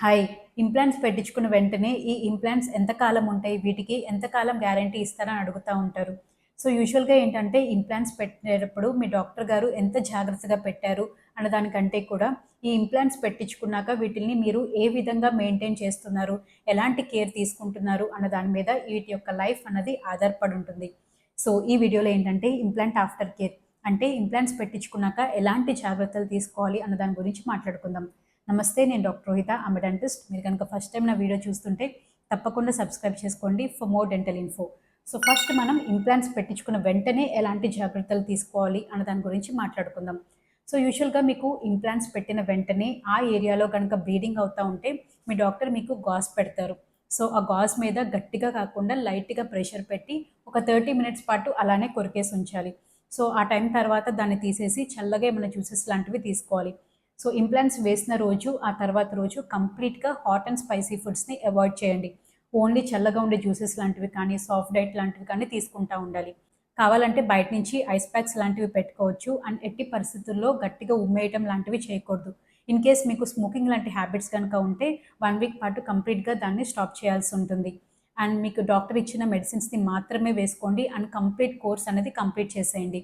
Hi implants పెట్టించుకున్న వెంటనే ఈ ఇంప్లాంట్స్ ఎంతకాలం ఉంటాయి? వీటికి ఎంతకాలం గ్యారంటీ ఇస్తారని అడుగుతూ ఉంటారు. సో యూజువల్గా ఏంటంటే ఇంప్లాంట్స్ పెట్టేటప్పుడు మీ డాక్టర్ గారు ఎంత జాగ్రత్తగా పెట్టారు అన్న దానికంటే కూడా ఈ ఇంప్లాంట్స్ పెట్టించుకున్నాక వీటిని మీరు ఏ విధంగా మెయింటైన్ చేస్తున్నారు? ఎలాంటి కేర్ తీసుకుంటున్నారు? అన్న దాని మీద వీటి యొక్క లైఫ్ అన్నది ఆధారపడి ఉంటుంది. సో ఈ వీడియోలో ఏంటంటే ఇంప్లాంట్ ఆఫ్టర్ కేర్ అంటే ఇంప్లాంట్స్ పెట్టించుకున్నాక ఎలాంటి జాగ్రత్తలు తీసుకోవాలి అన్న దాని గురించి మాట్లాడుకుందాం. నమస్తే నేను డాక్టర్ రోహిత ఆమె డెంటిస్ట్ మీరు కనుక ఫస్ట్ టైం నా వీడియో చూస్తుంటే తప్పకుండా సబ్స్క్రైబ్ చేసుకోండి for more dental info so first మనం ఇంప్లాంట్స్ పెట్టించుకున్న వెంటనే ఎలాంటి జాగ్రత్తలు తీసుకోవాలి అన్న దాని గురించి మాట్లాడుకుందాం. సో యూజువల్గా మీకు ఇంప్లాంట్స్ పెట్టిన వెంటనే ఆ ఏరియాలో కనుక బ్లీడింగ్ అవుతూ ఉంటే మీ డాక్టర్ మీకు గాస్ పెడతారు. సో ఆ గాస్ మీద గట్టిగా కాకుండా లైట్గా ప్రెషర్ పెట్టి ఒక థర్టీ మినిట్స్ పాటు అలానే కొరికేసి ఉంచాలి. సో ఆ టైం తర్వాత దాన్ని తీసేసి చల్లగా ఏమైనా జ్యూసెస్ లాంటివి తీసుకోవాలి. సో ఇంప్లాంట్స్ వేసిన రోజు ఆ తర్వాత రోజు కంప్లీట్గా హాట్ అండ్ స్పైసీ ఫుడ్స్ని అవాయిడ్ చేయండి. ఓన్లీ చల్లగా ఉండే జ్యూసెస్ లాంటివి కానీ సాఫ్ట్ డైట్ లాంటివి కానీ తీసుకుంటూ ఉండాలి. కావాలంటే బయట నుంచి ఐస్ ప్యాక్స్ లాంటివి పెట్టుకోవచ్చు. అండ్ ఎట్టి పరిస్థితుల్లో గట్టిగా ఉమ్మేయటం లాంటివి చేయకూడదు. ఇన్ కేస్ మీకు స్మోకింగ్ లాంటి హ్యాబిట్స్ కనుక ఉంటే వన్ వీక్ పాటు కంప్లీట్గా దాన్ని స్టాప్ చేయాల్సి ఉంటుంది. అండ్ మీకు డాక్టర్ ఇచ్చిన మెడిసిన్స్ని మాత్రమే వేసుకోండి. అండ్ కంప్లీట్ కోర్స్ అనేది కంప్లీట్ చేసేయండి.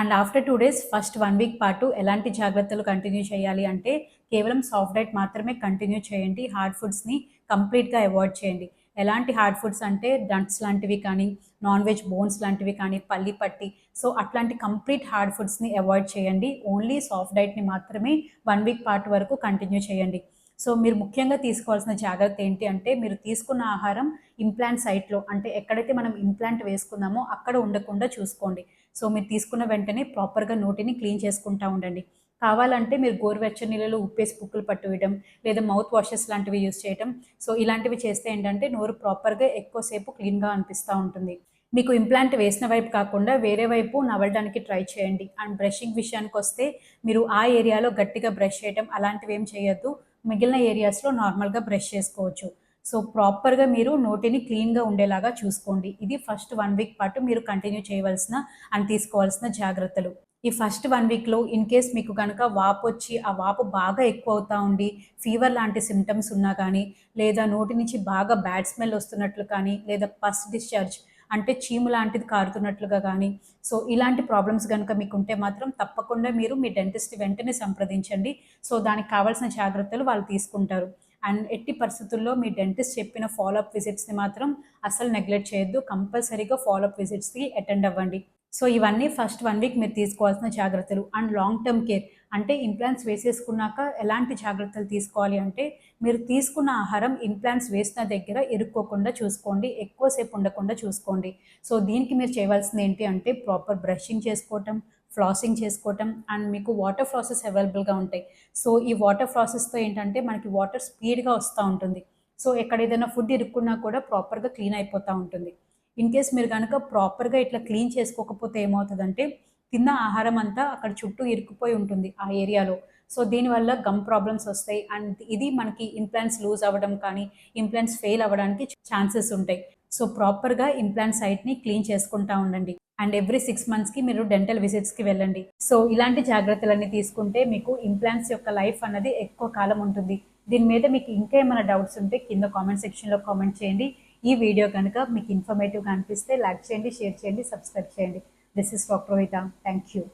And after two days first one week పాటు ఎలాంటి జాగ్రత్తలు కంటిన్యూ చేయాలి అంటే కేవలం సాఫ్ట్ డైట్ మాత్రమే కంటిన్యూ చేయండి. హార్డ్ ఫుడ్స్ని కంప్లీట్గా అవాయిడ్ చేయండి. ఎలాంటి హార్డ్ ఫుడ్స్ అంటే డంట్స్ లాంటివి కానీ నాన్ వెజ్ బోన్స్ లాంటివి కానీ పల్లి పట్టి సో అట్లాంటి కంప్లీట్ హార్డ్ ఫుడ్స్ని అవాయిడ్ చేయండి. ఓన్లీ సాఫ్ట్ డైట్ని మాత్రమే వన్ వీక్ పార్ట్ వరకు కంటిన్యూ చేయండి. సో మీరు ముఖ్యంగా తీసుకోవాల్సిన జాగ్రత్త ఏంటి అంటే మీరు తీసుకున్న ఆహారం ఇంప్లాంట్ సైట్లో అంటే ఎక్కడైతే మనం ఇంప్లాంట్ వేసుకున్నామో అక్కడ ఉండకుండా చూసుకోండి. సో మీరు తీసుకున్న వెంటనే ప్రాపర్గా నోటిని క్లీన్ చేసుకుంటూ ఉండండి. కావాలంటే మీరు గోరువెచ్చని నీళ్ళలో ఉప్పేసి పుక్కులు పట్టువేయడం లేదా మౌత్ వాషెస్ లాంటివి యూజ్ చేయడం సో ఇలాంటివి చేస్తే ఏంటంటే నోరు ప్రాపర్గా ఎక్కువసేపు క్లీన్గా అనిపిస్తూ ఉంటుంది. మీకు ఇంప్లాంట్ వేసిన వైపు కాకుండా వేరే వైపు నవ్వడానికి ట్రై చేయండి. అండ్ బ్రషింగ్ విషయానికి వస్తే మీరు ఆ ఏరియాలో గట్టిగా బ్రష్ చేయడం అలాంటివి ఏం చేయొద్దు. మిగిలిన ఏరియాస్లో నార్మల్గా బ్రష్ చేసుకోవచ్చు. సో ప్రాపర్గా మీరు నోటిని క్లీన్గా ఉండేలాగా చూసుకోండి. ఇది ఫస్ట్ వన్ వీక్ పాటు మీరు కంటిన్యూ చేయవలసిన అండ్ తీసుకోవాల్సిన జాగ్రత్తలు. ఈ ఫస్ట్ వన్ వీక్లో ఇన్ కేస్ మీకు కనుక వాపు వచ్చి ఆ వాపు బాగా ఎక్కువ అవుతూ ఉండి ఫీవర్ లాంటి సిమ్టమ్స్ ఉన్నా కానీ లేదా నోటి నుంచి బాగా బ్యాడ్ స్మెల్ వస్తున్నట్లు కానీ లేదా పస్ డిశ్చార్జ్ అంటే చీము లాంటిది కారుతున్నట్లుగా కానీ సో ఇలాంటి ప్రాబ్లమ్స్ కనుక మీకు ఉంటే మాత్రం తప్పకుండా మీరు మీ డెంటిస్ట్ వెంటనే సంప్రదించండి. సో దానికి కావాల్సిన జాగ్రత్తలు వాళ్ళు తీసుకుంటారు. అండ్ ఎట్టి పరిస్థితుల్లో మీ డెంటిస్ట్ చెప్పిన ఫాలోఅప్ విజిట్స్ని మాత్రం అసలు నెగ్లెక్ట్ చేయొద్దు. కంపల్సరీగా ఫాలోఅప్ విజిట్స్కి అటెండ్ అవ్వండి. సో ఇవన్నీ ఫస్ట్ వన్ వీక్ మీరు తీసుకోవాల్సిన జాగ్రత్తలు. And long term care. అంటే ఇంప్లాంట్స్ వేసేసుకున్నాక ఎలాంటి జాగ్రత్తలు తీసుకోవాలి అంటే మీరు తీసుకున్న ఆహారం ఇంప్లాంట్స్ వేసిన దగ్గర ఇరుక్కోకుండా చూసుకోండి ఎక్కువసేపు ఉండకుండా చూసుకోండి. సో దీనికి మీరు చేయవలసింది ఏంటి అంటే ప్రాపర్ బ్రషింగ్ చేసుకోవటం ఫ్లాసింగ్ చేసుకోవటం అండ్ మీకు వాటర్ ఫ్లాసెస్ అవైలబుల్గా ఉంటాయి. సో ఈ వాటర్ ఫ్లాసెస్తో ఏంటంటే మనకి వాటర్ స్పీడ్గా వస్తూ ఉంటుంది. సో ఎక్కడ ఏదైనా ఫుడ్ ఇరుక్కున్నా కూడా ప్రాపర్గా క్లీన్ అయిపోతూ ఉంటుంది. ఇన్ కేస్ మీరు కనుక ప్రాపర్గా ఇట్లా క్లీన్ చేసుకోకపోతే ఏమవుతుందంటే తిన్న ఆహారం అంతా అక్కడ చుట్టూ ఇరుక్కుపోయి ఉంటుంది ఆ ఏరియాలో. సో దీనివల్ల గమ్ ప్రాబ్లమ్స్ వస్తాయి. అండ్ ఇది మనకి ఇంప్లాంట్స్ లూజ్ అవ్వడం కానీ ఇంప్లాంట్స్ ఫెయిల్ అవ్వడానికి ఛాన్సెస్ ఉంటాయి. సో ప్రాపర్గా ఇంప్లాంట్ సైట్ని క్లీన్ చేసుకుంటా ఉండండి. అండ్ ఎవ్రీ సిక్స్ మంత్స్కి మీరు డెంటల్ విజిట్స్కి వెళ్ళండి. సో ఇలాంటి జాగ్రత్తలన్నీ తీసుకుంటే మీకు ఇంప్లాంట్స్ యొక్క లైఫ్ అన్నది ఎక్కువ కాలం ఉంటుంది. దీని మీద మీకు ఇంకా ఏమైనా డౌట్స్ ఉంటే కింద కామెంట్ సెక్షన్లో కామెంట్ చేయండి. ఈ వీడియో కనుక మీకు ఇన్ఫర్మేటివ్గా అనిపిస్తే లైక్ చేయండి షేర్ చేయండి సబ్స్క్రైబ్ చేయండి. This is Dr. Hita. Thank you.